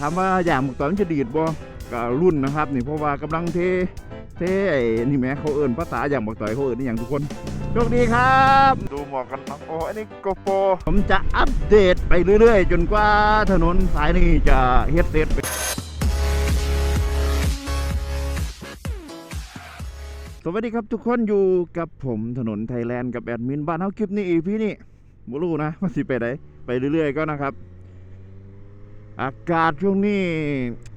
ถามว่าอย่างหมกต่อยมันจะดีดบ่ก็รุ่นนะครับนี่เพราะว่ากำลังเทเทไอ้นี่แหมเขาเอิ้นภาษาอย่างหมกต่อยเขาเอิ้นนี่อย่างทุกคนโชคดีครับ ดูหมอกกันนะโอ้อันนี้โกโปรผมจะอัปเดตไปเรื่อยๆ จนกว่าถนนสายนี้จะเฮ็ดเสร็จสวัสดีครับทุกคนอยู่กับผมถนนไทยแลนด์กับแอดมินบ้านเฮาคลิปนี้อีพี่นี่บ่รู้นะว่าสิไปไหนไปเรื่อยๆก็นะครับ อากาศช่วงนี้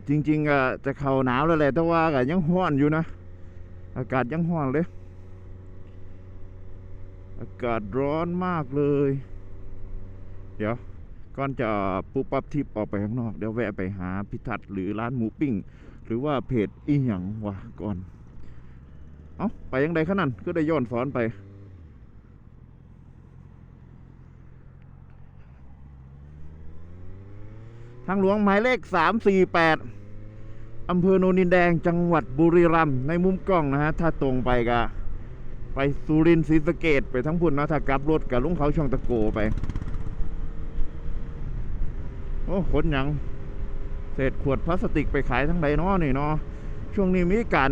จริงๆอะจะเข้าหนาวแล้วแหละแต่ว่าก็ยังร้อนอยู่นะ อากาศยังร้อนเลย อากาศร้อนมากเลย เดี๋ยวก่อนจะปุบปั๊บทิปออกไปข้างนอกเดี๋ยวแวะไปหาพิทัศน์หรือร้านหมูปิ้ง หรือว่าเพจอีหยังวะก่อน เอาไปยังไงขนาดก็ได้ย้อนสอนไปางหลวงหมายเลข 348 อำเภอโนนดินแดงจังหวัดบุรีรัมย์ในมุมกล้องนะฮะ ถ้าตรงไปก็ไปสุรินทร์ศรีสะเกดไปทั้งพุ่นนะถ้ากลับรถกับลุงเขาช่องตะโกไป โอ้ขนยังเศษขวดพลาสติกไปขายทั้งใดเนาะนี่เนาะช่วงนี้มีการ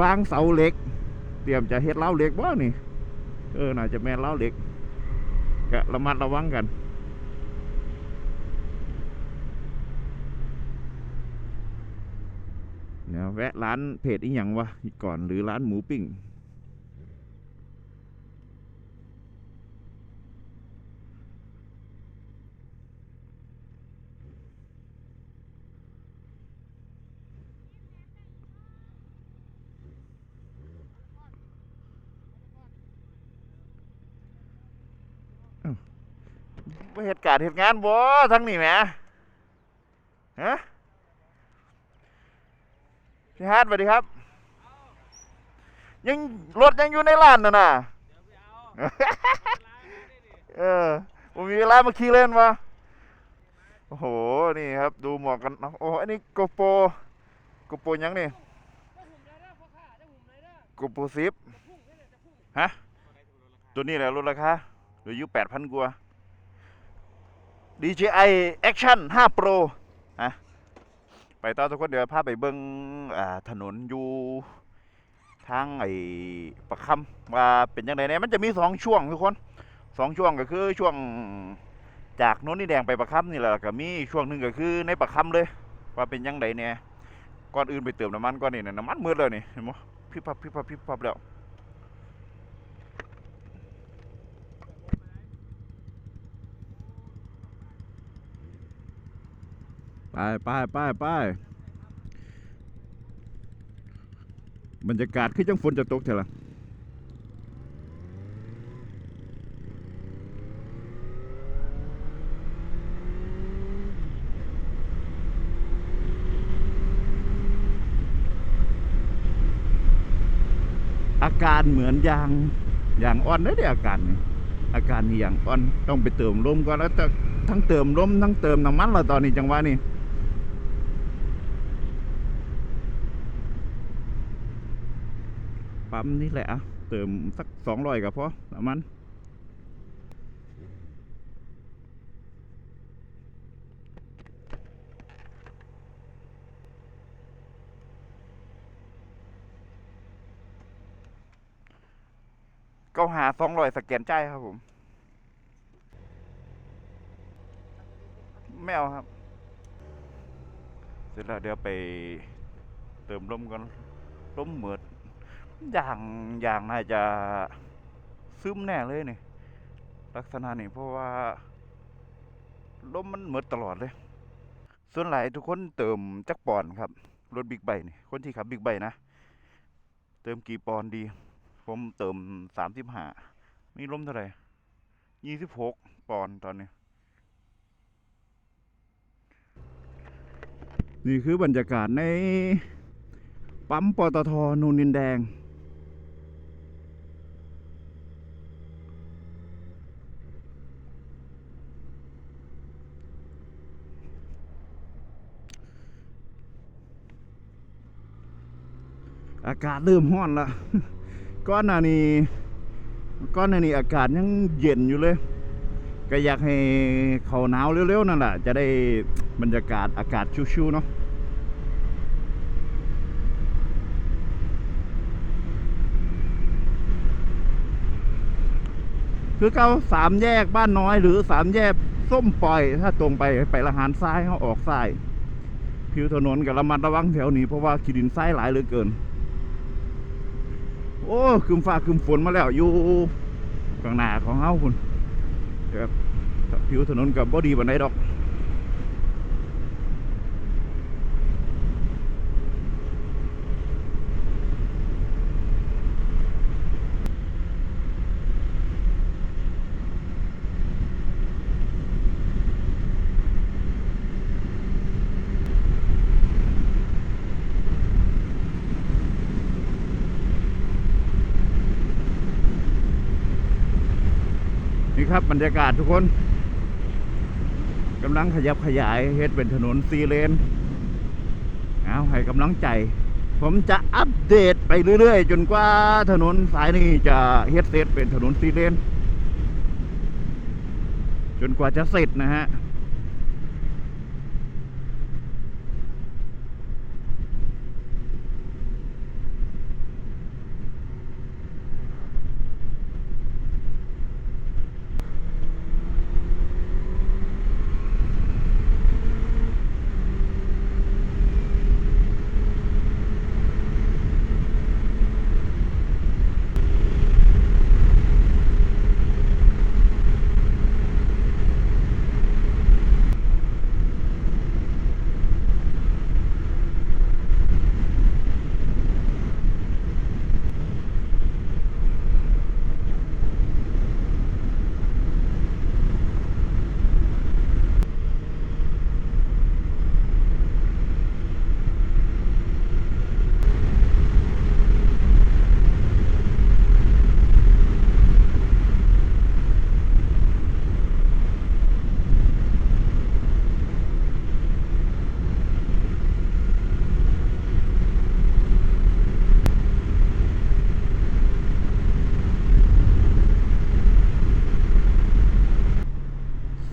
วางเสาเหล็ก เตรียมจะเฮ็ดเล้าเหล็กบ่นี่ เออน่าจะแม่นเล้าเหล็กก็ระมัดระวังกัน ดี๋ยวแวะร้านเพจอีหยังวะก่อนหรือร้านหมูปิ้งเหตุการณ์เหตุงานบ่ทั้งนี่แหมฮะ พี่ฮาร์ดสวัสดีครับ ยังรถยังอยู่ในร้านน่ะนะเออผมมีเวลามาขี่เล่นวะโอ้โห นี่ครับ ดูหมวกกันน็อกโอ้อันนี้โกโปโกโปยังนี่โกโปซิปฮะ ตัวนี้แหละลดราคาเหลืออยู่แปดพันกว่า DJI Action 5 Pro ไปต่อทุกคนเดี๋ยวพาไปเบิ้งอ่าถนนอยู่ทางไอ้ประคำว่าเป็นยังไงเนี่ยมันจะมีสองช่วงทุกคนสองช่วงก็คือช่วงจากโน้นนี่แดงไปประคำนี่แหละก็มีช่วงหนึ่งก็คือในประคำเลย ว่าเป็นยังไงเนี่ยก่อนอื่นไปเติมน้ำมันก่อนนี่นะน้ำมันมืดเลยนี่เห็นไหมพิบพับพิบพับพิบพับแล้ว ไปไปไปไปบรรยากาศคือจังฝนจะตกเถอะล่ะอาการเหมือนยางยางอ่อนเลยเด้อาการนี่อาการนี่ยางอ่อนต้องไปเติมลมก่อนแล้วจะทั้งเติมลมทั้งเติมน้ำมันแล้วตอนนี้จังหวะนี้ ปั๊มนี่แหละอะเติมสักสองร้อยก็พอน้ำมันก็หาสองร้อยสแกนใจครับผม ไม่เอาครับ เสร็จแล้วเดี๋ยวไปเติมลมก่อนลมเหมือด อย่างอย่างน่าจะซึมแน่เลยนี่ลักษณะนี่เพราะว่าลมมันเหมือตลอดเลย ส่วนหลายทุกคนเติมจักปอนครับ รถบิ๊กไบค์นี่ คนที่ขับบิ๊กไบค์นะ เติมกี่ปอนดี ผมเติมสามสิบห้ามีลมเท่าไหร่ยี่สิบหกปอนตอนนี้ นี่คือบรรยากาศในปั๊มปตทนูนินแดง อากาศเริ่มร้อนละก้อนหน้านี้ก้อนหน้านี้อากาศยังเย็นอยู่เลย ก็อยากให้เขาหนาวเร็วๆนั่นแหละจะได้บรรยากาศอากาศชิวๆเนาะคือเก้าสามแยกบ้านน้อยหรือสามแยกส้มปล่อย ถ้าตรงไปไปละหารซ้ายเขาออกซ้ายผิวถนนกับระมัดระวังแถวนี้เพราะว่าขีดินทรายหลายเหลือเกิน โอ้คืมฟ้าคืมฝนมาแล้วอยู่กลางหน้าของเฮาคุณครับผิวถนนกับบอดีบันไดดอก ครับบรรยากาศทุกคนกำลังขยับขยายเฮ็ดเป็นถนนซีเลนเอาให้กำลังใจ ผมจะอัปเดตไปเรื่อยๆ จนกว่าถนนสายนี้จะเฮ็ดเสร็จเป็นถนนซีเลนจนกว่าจะเสร็จนะฮะ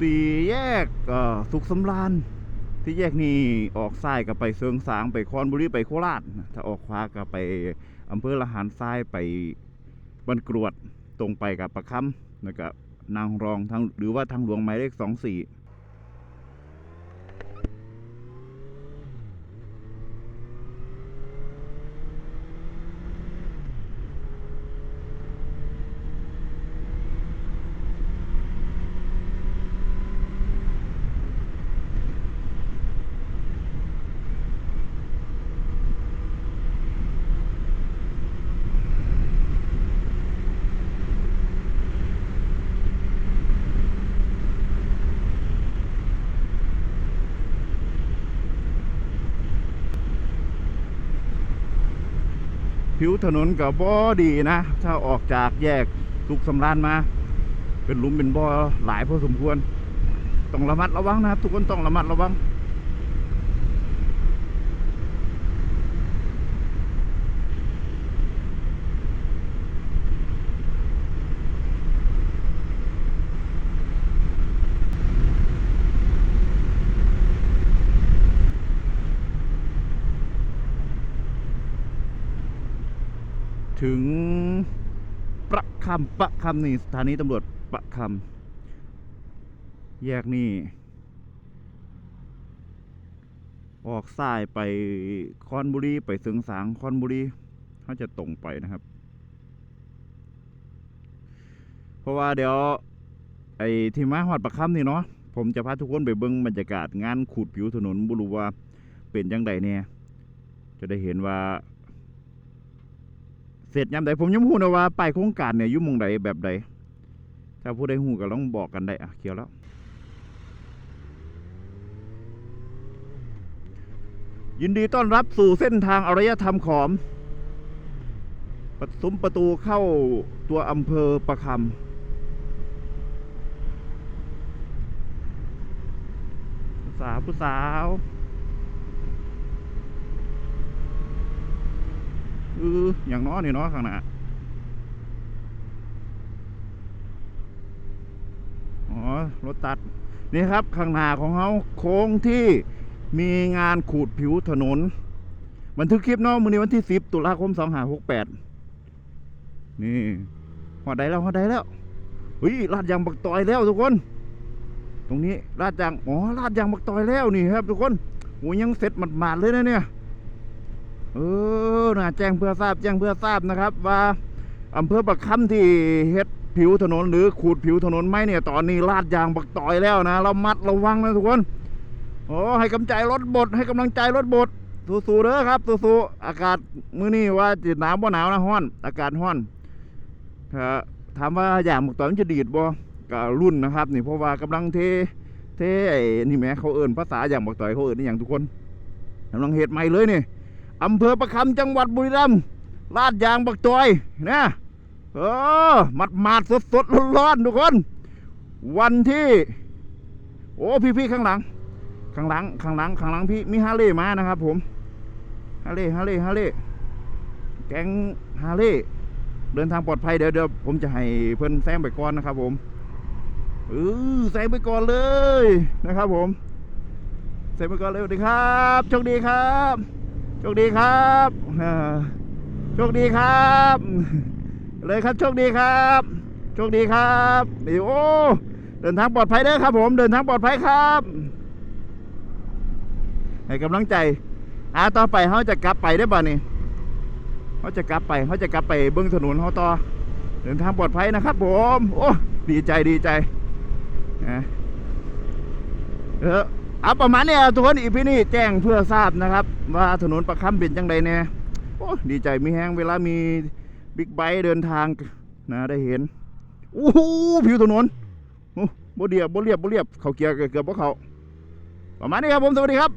สี่แยกเอ่อ สุขสำราญที่แยกนี้ออกซ้ายก็ไปเสริงสางไปคอนบุรีไปโคราชถ้าออกขวาก็ไปอำเภอละหารทรายไปบันกรวดตรงไปกับประคำแล้วก็นางรองทางหรือว่าทางหลวงหมายเลขสองสี่ ผิวถนนกับบอดีนะ ถ้าออกจากแยกสุกสำรานมา เป็นหลุมเป็นบ่อหลายพอสมควร ต้องระมัดระวังนะครับ ทุกคนต้องระมัดระวัง ถึงประคำประคำนี่สถานีตำรวจประคำแยกนี่ ออกซ้ายไปคอนบุรีไปเสืองสางคอนบุรีเขาจะตรงไปนะครับ เพราะว่าเดี๋ยว ไอ้ที่มาหอดประคำนี่เนาะผมจะพาทุกคนไปเบิ่งบรรยากาศงานขูดผิวถนนบุรุว่าเป็นยังไงเนี่ยจะได้เห็นว่า เสร็จยามใดผมยังบ่ฮู้นะว่าป้ายโครงการเนี่ยยู่มงใดแบบใดถ้าผู้ใดฮู้ก็ลองบอกกันได้อะเขียวแล้วยินดีต้อนรับสู่เส้นทางอารยธรรมขอมประตุมประตูเข้าตัวอำเภอประคำผู้สาวผู้สาว อออย่างน้อยนี่เนาะข้างหน้าอ๋อรถตัดนี่ครับข้างหน้าของเขาโค้งที่มีงานขูดผิวถนน บันทึกคลิปเนาะมื้อนี้วันที่ 10 ตุลาคม2568 นี่หอดได้แล้วหอดได้แล้วเฮ้ยลาดยางบักตอยแล้วทุกคน ตรงนี้ลาดยางอ๋อลาดยางบักตอยแล้วนี่ครับ ทุกคนโอ้ยยังเสร็จหมาดๆเลยนะเนี่ย เออนะแจ้งเพื่อทราบแจ้งเพื่อทราบนะครับ ว่าอำเภอประคำที่เฮ็ดผิวถนนหรือขูดผิวถนนไหมเนี่ยตอนนี้ลาดยางบักตอยแล้วนะเรามัดระวังนะทุกคนโอ้ให้กำลังใจรถบดให้กำลังใจรถบดสู้ๆเด้อครับสู้ๆอากาศมื้อนี้ว่าจิหนาวบ่หนาวนะฮ้อนอากาศฮ้อนถ้าถามว่าอย่างบักตอยมันจะดีดบ่ก็รุ่นนะครับ นี่เพราะว่ากำลังเทเทไอ้นี่แหมเขาเอิ้นภาษาอย่างบักตอยเขาเอิ้นนี่อย่างทุกคนกำลังเฮ็ดใหม่เลยนี่ อำเภอประคำจังหวัดบุรีรัมย์ลาดยางบักจอยนะเออมัดมาดสดสดร้อนๆทุกคน วันที่ โอ้พี่ๆข้างหลัง ข้างหลัง ข้างหลัง ข้างหลังพี่มีฮาร์เลย์มานะครับ ผมฮาร์เลย์ฮาร์เลย์ฮาร์เลย์แก๊งฮาร์เลย์เดินทางปลอดภัยเดี๋ยวเดี๋ยวผมจะให้เพื่อนแซงไปก่อนนะครับ ผมเออแซงไปก่อนเลยนะครับ ผมแซงไปก่อนเลยสวัสดีครับโชคดีครับ โชคดีครับโชคดีครับ เลยครับโชคดีครับโชคดีครับนี่โอ้เดินทางปลอดภัยเด้อครับผมเดินทางปลอดภัยครับให้กำลังใจอ่าต่อไปเขาจะกลับไปได้อบ่นี่เขาจะกลับไปเขาจะกลับไปเบื้องถนนเขาต่อเดินทางปลอดภัยนะครับ ผม โอ้ดีใจดีใจนะเออ เอาประมาณนี้ทุกคนอีพีนี้แจ้งเพื่อทราบนะครับ ว่าถนนประคำเป็นจังไดเนี่ยโอ้ดีใจมีแห้งเวลามีบิ๊กไบค์เดินทางนะได้เห็นอู้หูผิวถนนโอ้บ่เดียบบ่เรียบบ่เรียบเขาเกียร์เกือบบ่เขาประมาณนี้ครับผมสวัสดีครับ